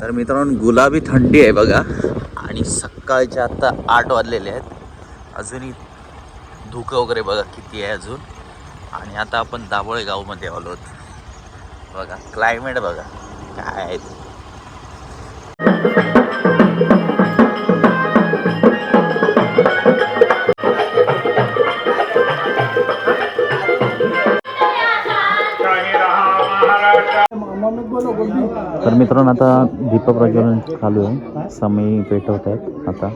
तर मित्रांनो गुलाबी थंडी आहे बघा. आणि सकाळचे आता आठ वाजलेले आहेत. अजूनही धुकं वगैरे बघा किती आहे अजून. आणि आता आपण दाभोळे गावमध्ये आलो आहोत. बघा क्लायमेट बघा. काय आहे तर मित्रांनो आता दीप प्रज्वलन चालू आहे. समय पेटवत आहेत आता.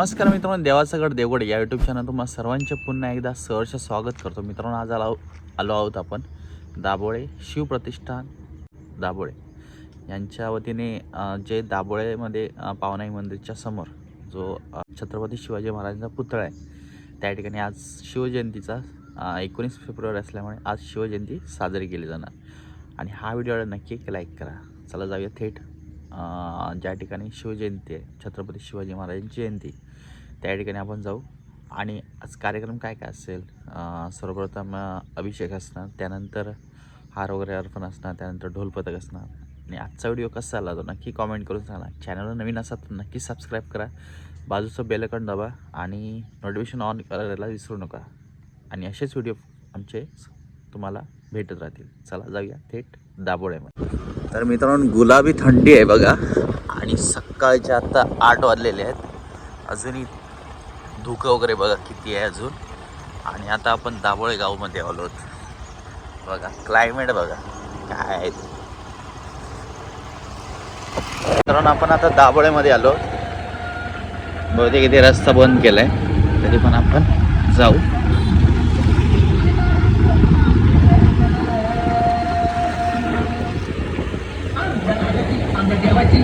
नमस्कार मित्रांनो देवाचं गड देवगड या यूट्यूब चॅनल तुम्हाला सर्वांचे पुन्हा एकदा सहर्ष स्वागत करतो. मित्रांनो आज आलो आलो आहोत आपण दाभोळे शिवप्रतिष्ठान दाभोळे. यांच्या वतीने जे दाभोळेमध्ये पावनाई मंदिरच्या समोर जो छत्रपती शिवाजी महाराजांचा पुतळा आहे त्या ठिकाणी आज शिवजयंतीचा एकोणीस फेब्रुवारी असल्यामुळे आज शिवजयंती साजरी केली जाणार. आणि हा व्हिडिओ नक्की एक लाईक करा. चला जाऊया थेट ज्या ठिकाणी शिवजयंती आहे छत्रपती शिवाजी महाराजांची जयंती. त्या ठिकाणी आपण जाऊ. आणि आज कार्यक्रम काय काय असेल? सर्वप्रथम अभिषेक असणार त्यानंतर हार वगैरे अर्पण असणार त्यानंतर ढोलपथक असणार. आणि आजचा व्हिडिओ कसा आला तो नक्की कॉमेंट करून सांगा. चॅनलला नवीन असा तर नक्की सबस्क्राईब करा. बाजूचं बेलकन दाबा आणि नोटिफिकेशन ऑन करायला विसरू नका. आणि असेच व्हिडिओ आमचे तुम्हाला भेटत राहतील. चला जाऊया थेट दाबोळ्यामध्ये तर मित्रांनो गुलाबी थंडी आहे बघा. आणि सकाळचे आता आठ वाजलेले आहेत. अजूनही धुकं वगैरे बघा किती आहे अजून. आणि आता आपण दाभोळे गावमध्ये आलो आहोत बघा क्लायमेट बघा काय आहे कारण आपण आता दाभोळेमध्ये आलो. बहुतेक इथे रस्ता बंद केलाय. तरी पण आपण जाऊ. देवाची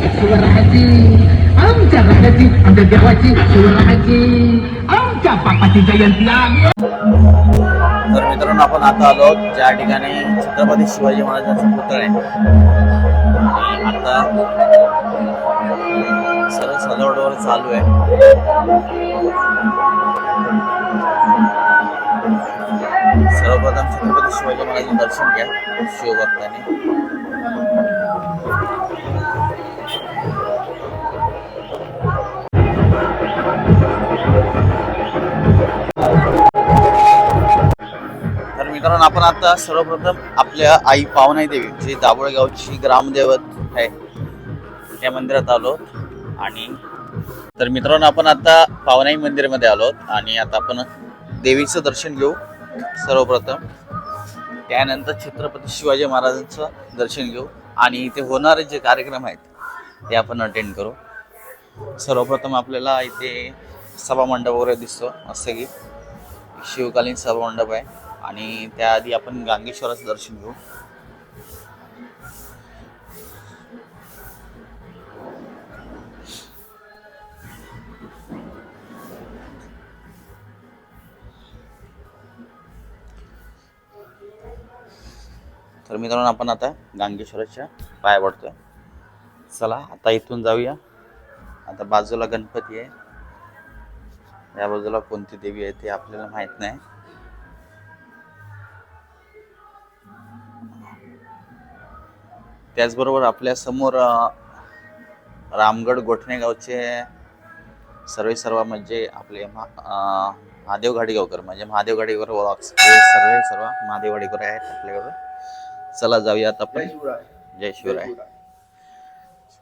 आमच्या राजाची आमच्या देवाची शिवरायाची आमच्या बापाची जयंती तर मित्रांनो आपण आता आलो ज्या ठिकाणी छत्रपती शिवाजी महाराजांचा पुत्र आहे. आणि आता सर्व सजावटवर चालू आहे. सर्वप्रथम छत्रपती शिवाजी महाराजांचे दर्शन घ्या. शिवभक्ताने. कारण आपण आता सर्वप्रथम आपल्या आई पावनाई देवी जी दाभोळगावची ग्रामदैवत ग्रामदेवत आहे त्या मंदिरात आलो. आणि तर मित्रांनो आपण आता पावनाई मंदिरामध्ये आलो आणि आता आपण देवीचं दर्शन घेऊ सर्वप्रथम. त्यानंतर छत्रपती शिवाजी महाराजांचं दर्शन घेऊ आणि इथे होणारे जे कार्यक्रम आहेत ते आपण अटेंड करू. सर्वप्रथम आपल्याला इथे सभामंडप वगैरे दिसतो असं की शिवकालीन सभामंडप आहे. आणि त्याआधी आपण गांगेश्वराचं दर्शन घेऊ. तर मित्रांनो आपण आता गांगेश्वराच्या पाया पडतोय. चला आता इथून जाऊया. आता बाजूला गणपती आहे. या बाजूला कोणती देवी आहे ते आपल्याला माहीत नाही. त्याचबरोबर आपल्यासमोर अ, रामगड गोठणे गावचे सर्वे सर्व म्हणजे आपले महा- महादेव गाडीगावकर म्हणजे महादेव गाडीगावकर व्लॉग्स हे सर्व सर्व महादेव गाडीगावकर आहेत आपल्याकडं चला जाऊयात आपण. जय शिवराय.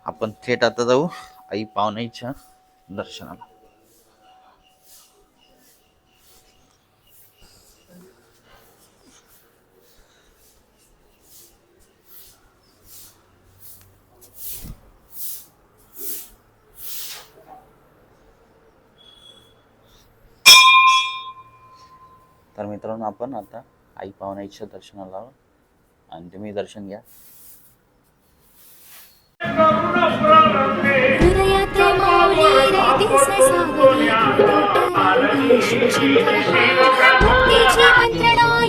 आपण थेट आता जाऊ. आई पावनाईच्या दर्शनाला तर मित्रांनो आपण आता आई पावनाईच्या दर्शनाला. आणि तुम्ही दर्शन घ्या. माऊली रे दिसण्यास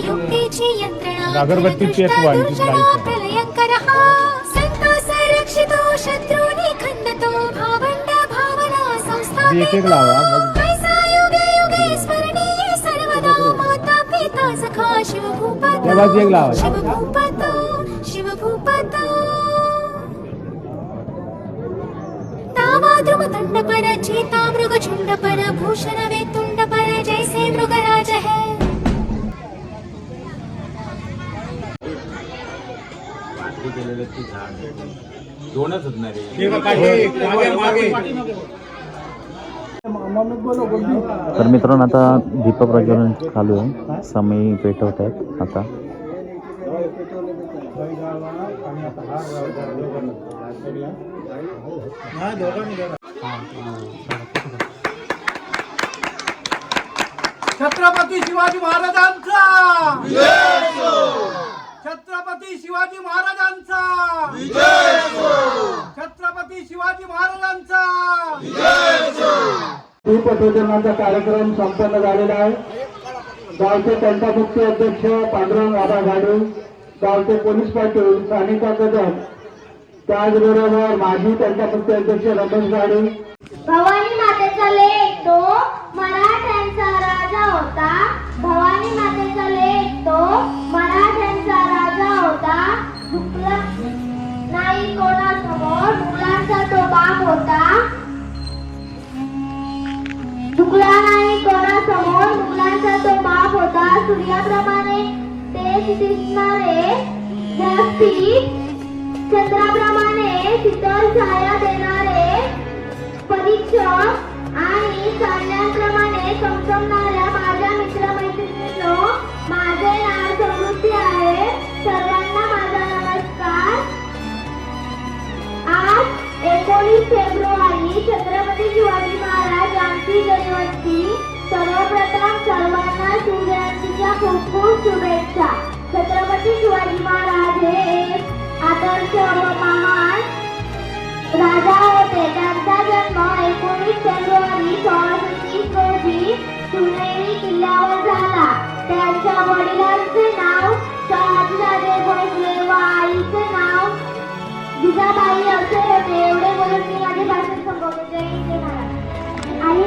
मुक्तीची त्या बाजू एक लावा. शिवभूपतो शिवभूपतो. तावाद्रुमतंड पर चेता मृगचुंड पर भूषण वेतुंड पर जैसे मृगराज है दोनच होत नाही तर मित्रांनो आता दीप प्रज्वलन चालू आहे. समय पेटवत आहेत आता. छत्रपती शिवाजी महाराजांचा! छत्रपती शिवाजी महाराजांचा! छत्रपती शिवाजी महाराजांचा! प्रबोधनाचा कार्यक्रम संपन्न झालेला आहे. गावचे तंटामुक्ती अध्यक्ष पांडुरंग आबा घाडू गावचे पोलीस पाटील सानिका कदम त्याचबरोबर माजी तंटामुक्ती अध्यक्ष रमेश घाडू भवानी मातेचा लेख तो मराठ्यांचा राजा होता. भवानी मातेचा लेख तो मराठ्यांचा राजा होता. झुकला नाही कोणासमोर मुलांचा तो बाप होता. झुकला नाही कोणासमोर मुलांचा तो बाप होता सूर्याप्रमाणे ते दिसणारे जास्ती चंद्राप्रमाणे शीतल Happy birthday.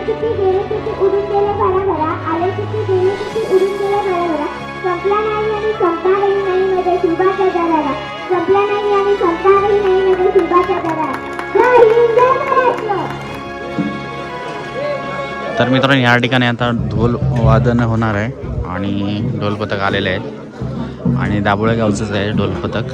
किती गेले किती उडून गेले भरा भरा आले किती गेले किती उडून गेले भरा भरा संपला नाही आणि संपणारही नाही मध्ये शिवबाच्या दराला संपला नाही आणि संपणारही नाही मध्ये शिवबाच्या दराला जय तर मित्रांनो या ठिकाणी आता ढोल वादन होणार आहे आणि ढोल पथक आलेले आहेत. आणि दाबोळे गावचंच आहे ढोल पथक.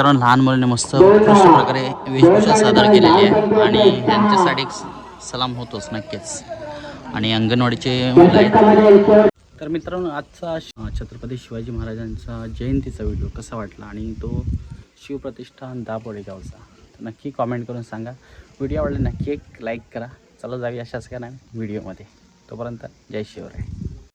मित्रांनो लहान मुलांनी मस्त उत्कृष्ट प्रकारे वेशभूषा सादर केलेली आहे आणि त्यांच्यासाठी एक सलाम होतोच नक्कीच. आणि अंगणवाडीचे मुलं आहेत. तर मित्रांनो आजचा श- छत्रपती शिवाजी महाराजांचा जयंतीचा व्हिडिओ कसा वाटला आणि तो शिवप्रतिष्ठान दापोडे गावचा तर नक्की कॉमेंट करून सांगा. व्हिडिओ आवडला नक्की एक लाईक करा. चला जाऊया अशाच का नाही? व्हिडिओमध्ये. तोपर्यंत जय शिवराय.